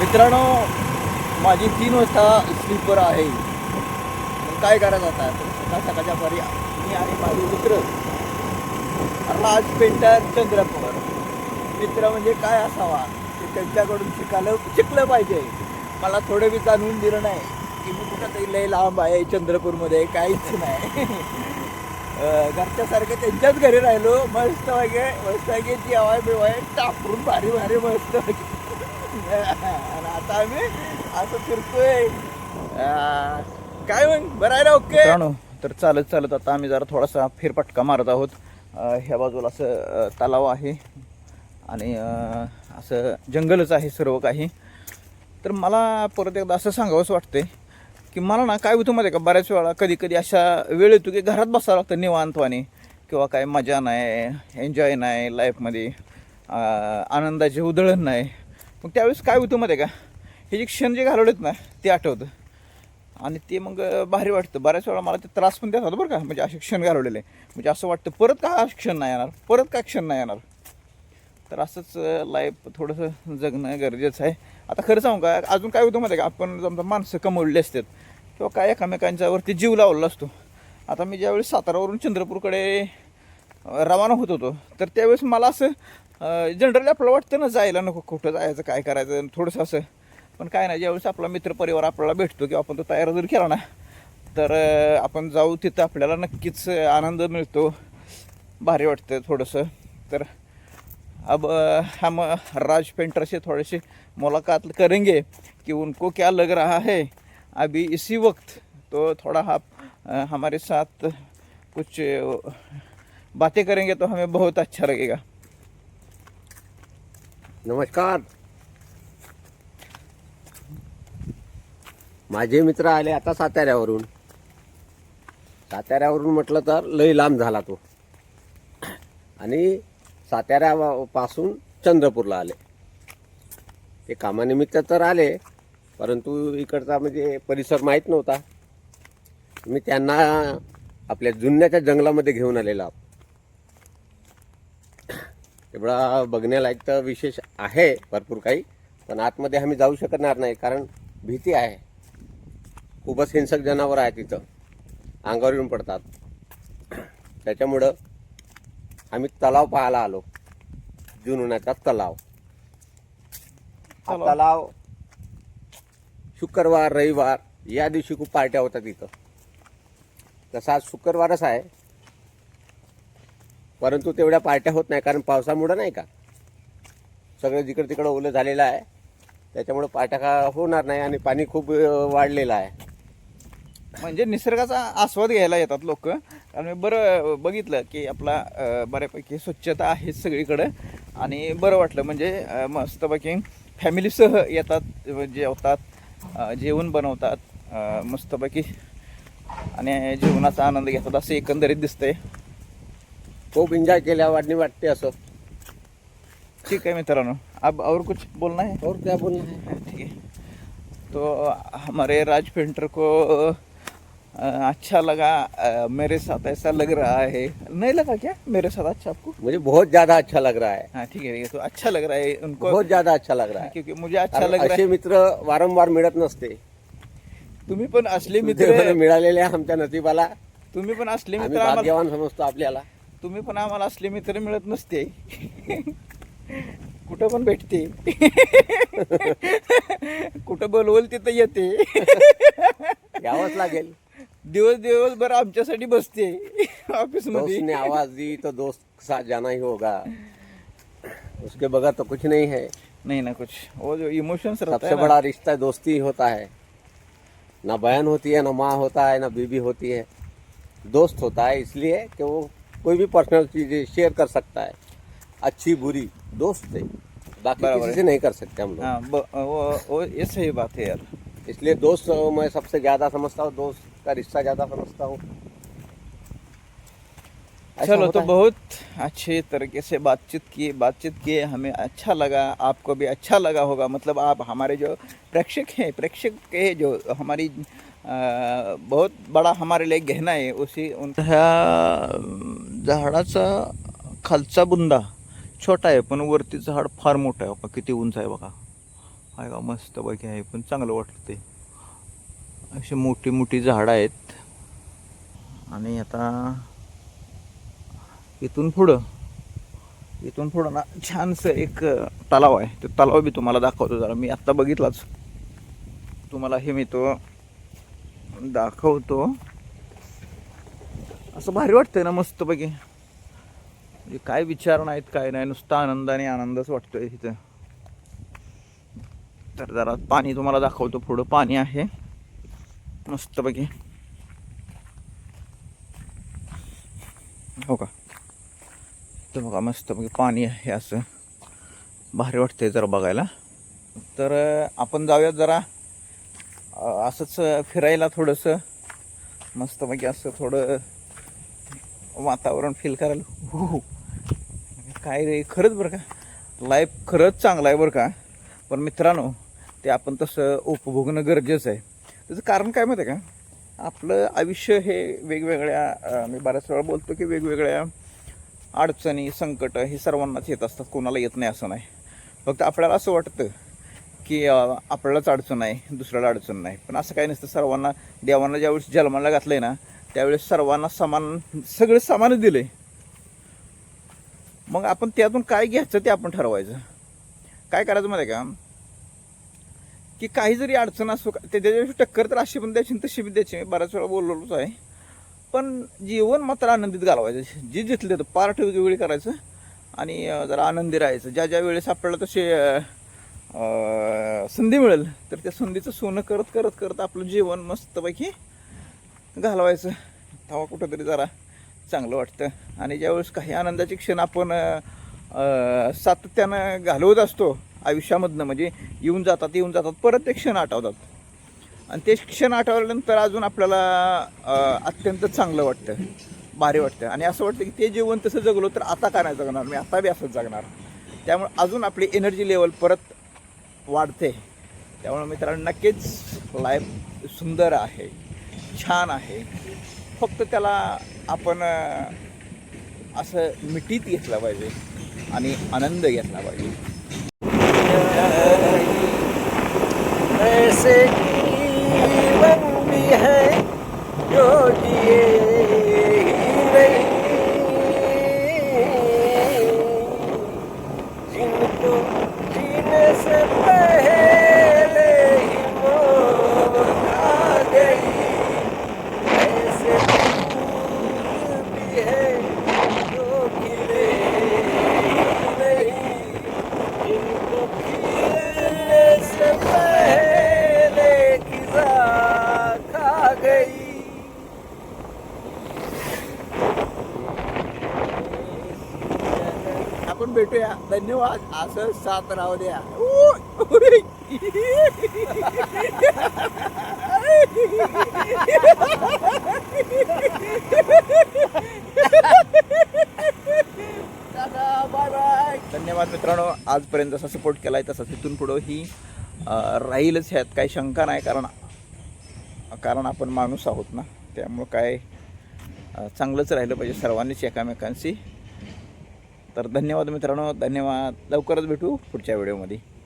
मित्रांनो माझी तीन वाजता स्लीपर आहे. मग काय करायचं आता? सकाळ सकाळच्या परी मी आणि माझे मित्र. राज पेंटर चंद्रपूर मित्र म्हणजे काय असावा? ते त्यांच्याकडून शिकायला शिकलं पाहिजे. मला थोडं बी जाणून दिलं नाही. की मी कुठं तरी लय लांब आहे चंद्रपूरमध्ये काहीच नाही. घरच्यासारखे घरच्यासारखं त्यांच्याच घरी राहिलो. मस्त वगैरे मस्त वगैरे जेवाय बिवाय टाकून भारी भारी मस्त वगैरे आणि आता आम्ही असं फिरतोय. काय मग? बरं आहे ना ओके? तर चालत चालत आता आम्ही जरा थोडासा फेरपटका मारत आहोत. ह्या बाजूला असं तलाव आहे आणि असं जंगलच आहे सर्व काही. तर मला परत एकदा असं सांगावंसं वाटतंय की मला ना काय होतं माहिती आहे का बऱ्याच वेळा कधी कधी अशा वेळ येतो की घरात बसावं लागतं निवांतवाने किंवा काय मजा नाही एन्जॉय नाही लाईफमध्ये आनंदाची उधळण नाही. मग त्यावेळेस काय होतं माहिती आहे का? हे जे क्षण जे घालवलेत ना ते आठवतं. आणि ते मग भारी वाटतं. बऱ्याच वेळा मला ते त्रास पण देतात बरं का. म्हणजे असे क्षण घालवलेले. म्हणजे असं वाटतं परत का क्षण नाही येणार? परत का क्षण नाही येणार? तर असंच लाईफ थोडंसं जगणं गरजेचं आहे. आता खरं सांगू का अजून काय होतं माहिती आहे का? आपण समजा माणसं कमवलेली असतात. किंवा काय एकामेकांच्या वरती जीव लावलेला असतो. आता मी ज्यावेळेस सातारावरून चंद्रपूरकडे रवाना होत होतो तर त्यावेळेस मला असं जनरली आपलं वाटतं ना जायला नको कुठं जायचं काय करायचं थोडंसं असं. पण काय नाही ज्यावेळेस आपला मित्रपरिवार आपल्याला भेटतो किंवा आपण तो तयार जर केला ना तर आपण जाऊ तिथं आपल्याला नक्कीच आनंद मिळतो. भारी वाटतं थोडंसं. तर अब हम राज पेंटर से थोड़े से मुलाकात करेंगे. कि उनको क्या लग रहा है? अभी इसी वक्त तो थोड़ा आप हमारे साथ कुछ बातें करेंगे तो हमें बहुत अच्छा लगेगा. नमस्कार माझे मित्र आले आता साताऱ्यावरून. साताऱ्यावरून म्हटलं तर लई लांब झाला तो. आणि साताऱ्यापासून चंद्रपूरला आले. ते कामानिमित्त तर आले परंतु इकडचा म्हणजे परिसर माहीत नव्हता. मी त्यांना आपल्या जुन्याच्या जंगलामध्ये घेऊन आलेला आहोत. एवढा बघण्यालायक तर विशेष आहे भरपूर काही पण आतमध्ये आम्ही जाऊ शकणार नाही कारण भीती आहे. खूपच हिंसक जनावर आहे तिथं अंगावर येऊन पडतात. त्याच्यामुळं आम्ही तलाव पाहायला आलो. तलाव. हा तलाव. तलाव शुक्रवार रविवार या दिवशी खूप पार्ट्या होतात इथं. तसा आज शुक्रवारच आहे. परंतु तेवढ्या पार्ट्या होत नाही कारण पावसामुळं नाही का? सगळं जिकडं तिकडं ओलं झालेलं आहे. त्याच्यामुळं पार्ट्या का होणार नाही आणि पाणी खूप वाढलेलं आहे. म्हणजे निसर्गाचा आस्वाद घ्यायला येतात लोक. कारण मी बरं बघितलं की आपला बऱ्यापैकी स्वच्छता आहे सगळीकडं. आणि बरं वाटलं म्हणजे मस्तपैकी फॅमिलीसह येतात जेवतात जेवण बनवतात मस्तपैकी आणि जेवणाचा आनंद घेतात असं एकंदरीत दिसतंय. खूप एन्जॉय केल्या वाटणी वाटते असं. ठीक है मित्रांनो. अब और कुछ बोलना है? और क्या बोलना है? ठीक है. तो हमारे राज पेंटर को अच्छा लगा मेरे साथ ऐसा लग रहा है। नहीं लगा क्या? मेरे साथ अच्छा आपको? मुझे बहुत ज्यादा अच्छा लग रहा है। हाँ ठीक है तो अच्छा लग रहा है उनको। बहुत ज्यादा अच्छा लग रहा है। क्योंकि मुझे अच्छा लग रहा है। मित्र वारंवार मिळत नसते। तुम्ही पण असले मित्र मिळालेले आमच्या नशिबाला तुम्ही पण असले मित्र समजतो आपल्याला. तुम्ही पण आम्हाला असले मित्र मिळत नसते. कुठं पण भेटते. कुठं बोलवल तिथं येते. यावंच लागेल. दिवस दिवसभर आमच्यासाठी बसते ऑफिस दोस्त मध्ये ने आवाज दी तो दोस्त के साथ जाना ही होगा. उसके बगैर तो कुछ नहीं है. नहीं ना कुछ. वो जो इमोशंस रहता सबसे है ना. बड़ा रिश्ता दोस्ती ही होता है. ना बहन होती है ना माँ होता है ना बीबी होती है. दोस्त होता है इसलिए कि वो कोई भी पर्सनल चीज़ें शेयर कर सकता है। अच्छी बुरी दोस्त से। बाकी किसी से नहीं कर सकते हम लोग। हाँ वो वो ये सही बात है यार। इसलिए दोस्त मैं सबसे ज़्यादा समझता हूँ दोस्त का रिश्ता ज़्यादा समझता हूँ। चलो तो बहुत अच्छे तरीके से बातचीत किए बातचीत किए हमें अच्छा लगा आपको भी अच्छा लगा होगा। मतलब आप हमारे जो प्रेक्षक हैं प्रेक्षक के जो हमारी बहुत बड़ा हमारे लिए गहना आहे उसी उन ह्या झाडाचा खालचा बुंदा छोटा आहे पण वरती झाड फार मोठं आहे बघा किती उंच आहे बघा. आहे का मस्त पैकी आहे पण चांगलं वाटतं ते. अशी मोठी मोठी झाडं आहेत. आणि आता इथून पुढं इथून पुढं ना छानसं एक तलाव आहे. तो तलाव बी तुम्हाला दाखवतो जरा. मी आत्ता बघितलाच. तुम्हाला हे मी तो दाखवतो. असं भारी वाटतंय ना मस्तपैकी. म्हणजे काय विचार नाहीत काय नाही. नुसता आनंद आणि आनंदच वाटतोय तिथं तर जरा पाणी तुम्हाला दाखवतो पुढं. पाणी आहे. मस्तपैकी. हो का? तर बघा मस्तपैकी पाणी आहे असं. भारी वाटतंय जरा बघायला. तर आपण जाऊयात जरा. असंच फिरायला थोडंसं मस्तपैकी असं थोडं वातावरण फील करायला. हो, हो काय रे खरंच बरं का? लाईफ खरंच चांगलं आहे बरं का? पण मित्रांनो ते आपण तसं उपभोगणं गरजेचं आहे. त्याचं कारण काय माहिती आहे का? आपलं आयुष्य हे वेगवेगळ्या मी बऱ्याच वेळा बोलतो की वेगवेगळ्या अडचणी संकट हे सर्वांनाच येत असतात. कोणाला येत नाही असं नाही. फक्त आपल्याला असं वाटतं की आपल्यालाच अडचण आहे दुसऱ्याला अडचण नाही. पण असं काही नसतं सर्वांना देवांना ज्यावेळेस जन्माला घातलं आहे ना त्यावेळेस सर्वांना समान सगळं समान दिलं. आहे मग आपण त्यातून काय घ्यायचं ते आपण ठरवायचं. काय करायचं माहिती आहे का? की काही जरी अडचण असो का ते टक्कर तर अशी पण द्यायची तशी पण द्यायची. मी बऱ्याच वेळा बोललोच आहे. पण जीवन मात्र आनंदीत घालवायचं. जे जिथले तर पार्ट वेगवेगळी करायचं आणि जरा आनंदी राहायचं. ज्या ज्या वेळेस आपल्याला तसे संधी मिळेल. तर त्या संधीचं सोनं करत करत करत आपलं जीवन मस्तपैकी घालवायचं. तेव्हा कुठंतरी जरा चांगलं वाटतं. आणि ज्यावेळेस काही आनंदाचे क्षण आपण सातत्यानं घालवत असतो आयुष्यामधनं म्हणजे येऊन जातात येऊन जातात परत ते क्षण आठवतात. आणि ते क्षण आठवल्यानंतर अजून आपल्याला अत्यंत चांगलं वाटतं. भारी वाटतं. आणि असं वाटतं की ते जीवन तसं जगलो तर आता का नाही जगणार? मी आता बी असंच जगणार. त्यामुळे अजून आपली एनर्जी लेवल परत वाढते. त्यामुळे मित्रांनो नक्कीच लाईफ सुंदर आहे छान आहे. फक्त त्याला आपण असं मिठीत घेतलं पाहिजे आणि आनंद घेतला पाहिजे. ऐसे है जो जिए ही नहीं जिनको जीने से पहले ही मौत आ गई ऐसे फूल भी है जो खिले ही नहीं जिनको खिलने से पहले खिजा खा गई आपण भेटूया धन्यवाद. असं साथ राहू द्या. बाय बाय धन्यवाद मित्रांनो. आजपर्यंत जसा सपोर्ट केलाय तसा तिथून पुढं ही राहीलच ह्यात. काही शंका नाही कारण कारण आपण माणूस आहोत ना. त्यामुळं काय चांगलंच राहिलं पाहिजे सर्वांनीच एकामेकांशी. तर धन्यवाद मित्रांनो धन्यवाद. लवकरच भेटू पुढच्या व्हिडिओमध्ये.